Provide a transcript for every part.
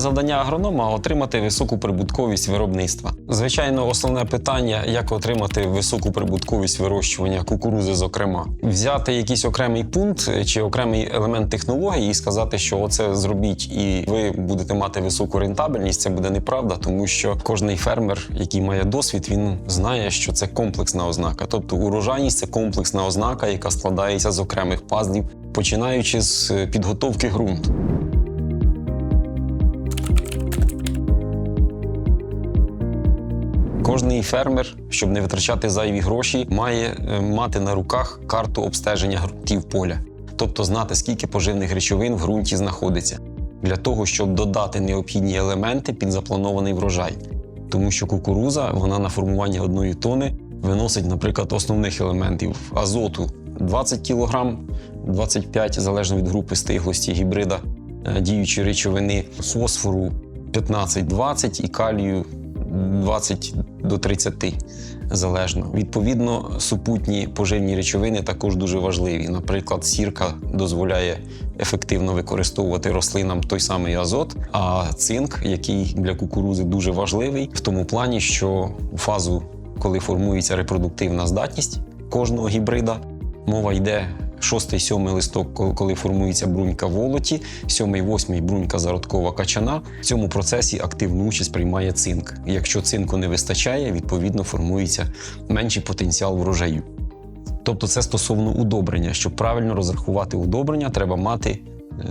завдання агронома отримати високу прибутковість виробництва. Звичайно, основне питання, як отримати високу прибутковість вирощування кукурузи, зокрема, взяти якийсь окремий пункт чи окремий елемент технології і сказати, що оце зробіть, і ви будете мати високу рентабельність. Це буде неправда, тому що кожний фермер, який має досвід, він знає, що це комплексна ознака. Тобто урожайність це комплексна ознака, яка складається з окремих пазлів, починаючи з підготовки ґрунту. Кожний фермер, щоб не витрачати зайві гроші, має е, мати на руках карту обстеження ґрунтів поля, тобто знати, скільки поживних речовин в ґрунті знаходиться, для того, щоб додати необхідні елементи під запланований врожай. Тому що кукуруза вона на формування одної тони виносить, наприклад, основних елементів азоту 20 кг, 25 залежно від групи стиглості гібрида е, діючої речовини, фосфору 15-20 і калію 20 до 30 залежно. Відповідно, супутні поживні речовини також дуже важливі. Наприклад, сірка дозволяє ефективно використовувати рослинам той самий азот, а цинк, який для кукурузи дуже важливий, в тому плані, що у фазу, коли формується репродуктивна здатність кожного гібрида, мова йде. Шостий, сьомий листок, коли- формується брунька волоті, сьомий, восьмий брунька зародкова качана. В цьому процесі активну участь приймає цинк. Якщо цинку не вистачає, відповідно формується менший потенціал врожаю. Тобто, це стосовно удобрення. Щоб правильно розрахувати удобрення, треба мати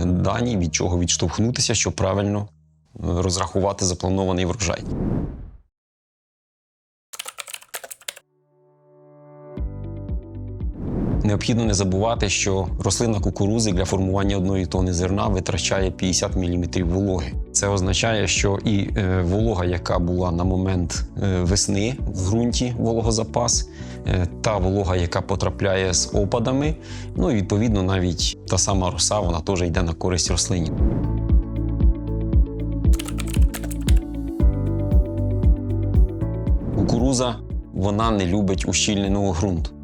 е, дані, від чого відштовхнутися, щоб правильно е, розрахувати запланований врожай. Необхідно не забувати, що рослина кукурузи для формування одної тони зерна витрачає 50 мм вологи. Це означає, що і е, волога, яка була на момент е, весни в ґрунті вологозапас, е, та волога, яка потрапляє з опадами, ну і відповідно навіть та сама роса, вона теж йде на користь рослині. Кукуруза вона не любить ущільненого ґрунту.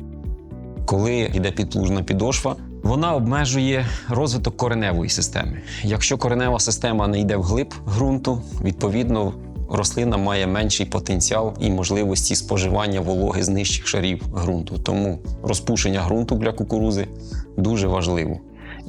Коли йде підплужна підошва, вона обмежує розвиток кореневої системи. Якщо коренева система не йде вглиб ґрунту, відповідно рослина має менший потенціал і можливості споживання вологи з нижчих шарів ґрунту. Тому розпушення ґрунту для кукурузи дуже важливо.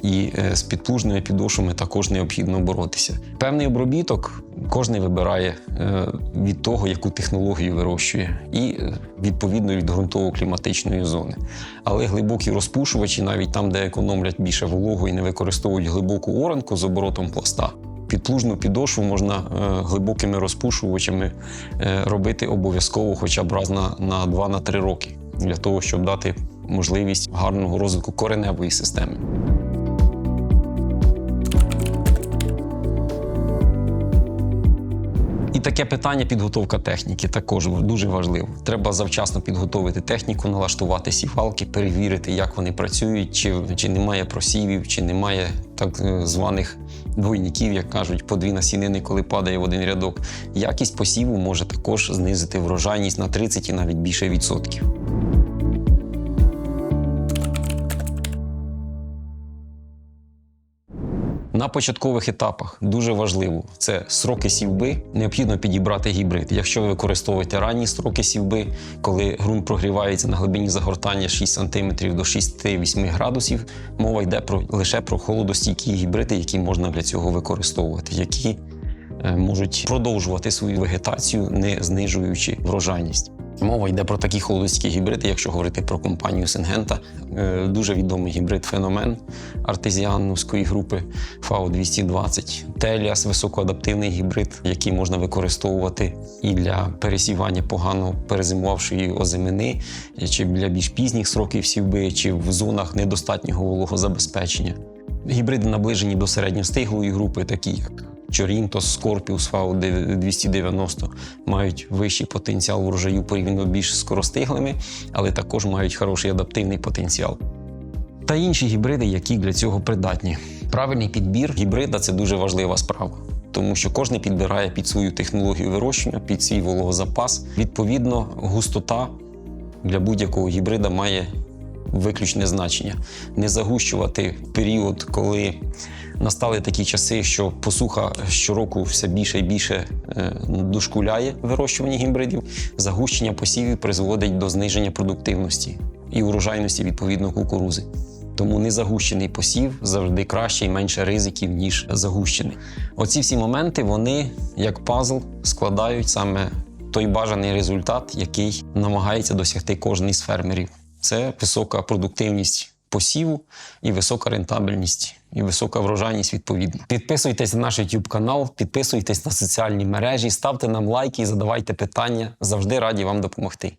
І е, з підплужними підошвами також необхідно боротися. Певний обробіток кожен вибирає е, від того, яку технологію вирощує, і е, відповідно від ґрунтово-кліматичної зони. Але глибокі розпушувачі, навіть там, де економлять більше вологу і не використовують глибоку оранку з оборотом пласта. Підплужну підошву можна глибокими розпушувачами робити обов'язково хоча б раз на, на 2-3 роки, для того, щоб дати можливість гарного розвитку кореневої системи. Таке питання підготовка техніки також дуже важливо. Треба завчасно підготовити техніку, налаштувати сівалки, перевірити, як вони працюють, чи, чи немає просівів, чи немає так е, званих двойників, як кажуть, по дві насінини, коли падає в один рядок. Якість посіву може також знизити врожайність на 30 і навіть більше відсотків. На початкових етапах дуже важливо це сроки сівби. Необхідно підібрати гібрид. Якщо ви використовуєте ранні строки сівби, коли ґрунт прогрівається на глибині загортання 6 см до 6-8 градусів, мова йде про лише про холодостійкі гібриди, які можна для цього використовувати, які е, можуть продовжувати свою вегетацію, не знижуючи врожайність. Мова йде про такі холодостійкі гібриди, якщо говорити про компанію Сингента. Е, Дуже відомий гібрид феномен артезіановської групи FAO 220 Теліас високоадаптивний гібрид, який можна використовувати і для пересівання погано перезимувавшої озимини, чи для більш пізніх сроків сівби, чи в зонах недостатнього вологозабезпечення. Гібриди наближені до середньостиглої групи, такі як Чорінтос, Скорпіус, Фау 290 мають вищий потенціал врожаю порівняно більш скоростиглими, але також мають хороший адаптивний потенціал. Та інші гібриди, які для цього придатні. Правильний підбір гібрида це дуже важлива справа. Тому що кожен підбирає під свою технологію вирощування, під свій вологозапас. Відповідно, густота для будь-якого гібрида має виключне значення. Не загущувати період, коли настали такі часи, що посуха щороку все більше і більше е, дошкуляє вирощування гібридів. Загущення посівів призводить до зниження продуктивності і урожайності відповідно кукурузи. Тому незагущений посів завжди краще і менше ризиків, ніж загущений. Оці всі моменти вони, як пазл, складають саме той бажаний результат, який намагається досягти кожен із фермерів. Це висока продуктивність посіву і висока рентабельність, і висока врожайність відповідно. Підписуйтесь на наш YouTube канал, підписуйтесь на соціальні мережі, ставте нам лайки і задавайте питання. Завжди раді вам допомогти.